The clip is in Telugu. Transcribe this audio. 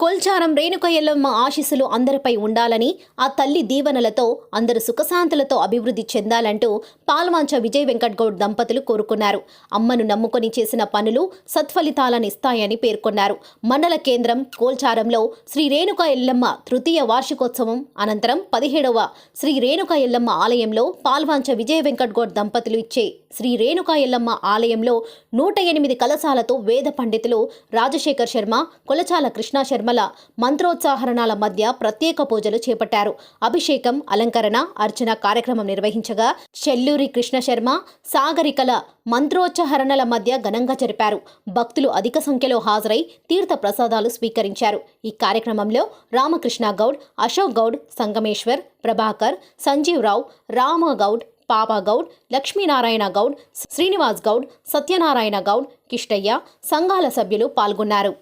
కొల్చారం రేణుక ఎల్లమ్మ ఆశీస్సులు అందరిపై ఉండాలని ఆ తల్లి దీవెనలతో అందరు సుఖశాంతులతో అభివృద్ధి చెందాలంటూ పాల్వాంచ విజయ్ వెంకట్ గౌడ్ దంపతులు కోరుకున్నారు. అమ్మను నమ్ముకొని చేసిన పనులు సత్ఫలితాలను ఇస్తాయని పేర్కొన్నారు. మండల కేంద్రం కోల్చారంలో శ్రీ రేణుక ఎల్లమ్మ తృతీయ వార్షికోత్సవం అనంతరం పదిహేడవ శ్రీ రేణుక ఎల్లమ్మ ఆలయంలో పాల్వాంచ విజయ్ వెంకట్ గౌడ్ దంపతులు ఇచ్చే శ్రీ రేణుక ఎల్లమ్మ ఆలయంలో నూట ఎనిమిది కలశాలతో వేద పండితులు రాజశేఖర్ శర్మ కొలచాల కృష్ణా నిర్మల మంత్రోత్సాహరణాల మధ్య ప్రత్యేక పూజలు చేపట్టారు. అభిషేకం అలంకరణ అర్చన కార్యక్రమం నిర్వహించగా చెల్లూరి కృష్ణశర్మ సాగరికల మంత్రోచ్చాహరణల మధ్య ఘనంగా జరిపారు. భక్తులు అధిక సంఖ్యలో హాజరై తీర్థ ప్రసాదాలు స్వీకరించారు. ఈ కార్యక్రమంలో రామకృష్ణ గౌడ్ అశోక్ గౌడ్ సంగమేశ్వర్ ప్రభాకర్ సంజీవ్ రావు రామగౌడ్ పాపగౌడ్ లక్ష్మీనారాయణ గౌడ్ శ్రీనివాస్ గౌడ్ సత్యనారాయణ గౌడ్ కిష్టయ్య సంఘాల సభ్యులు పాల్గొన్నారు.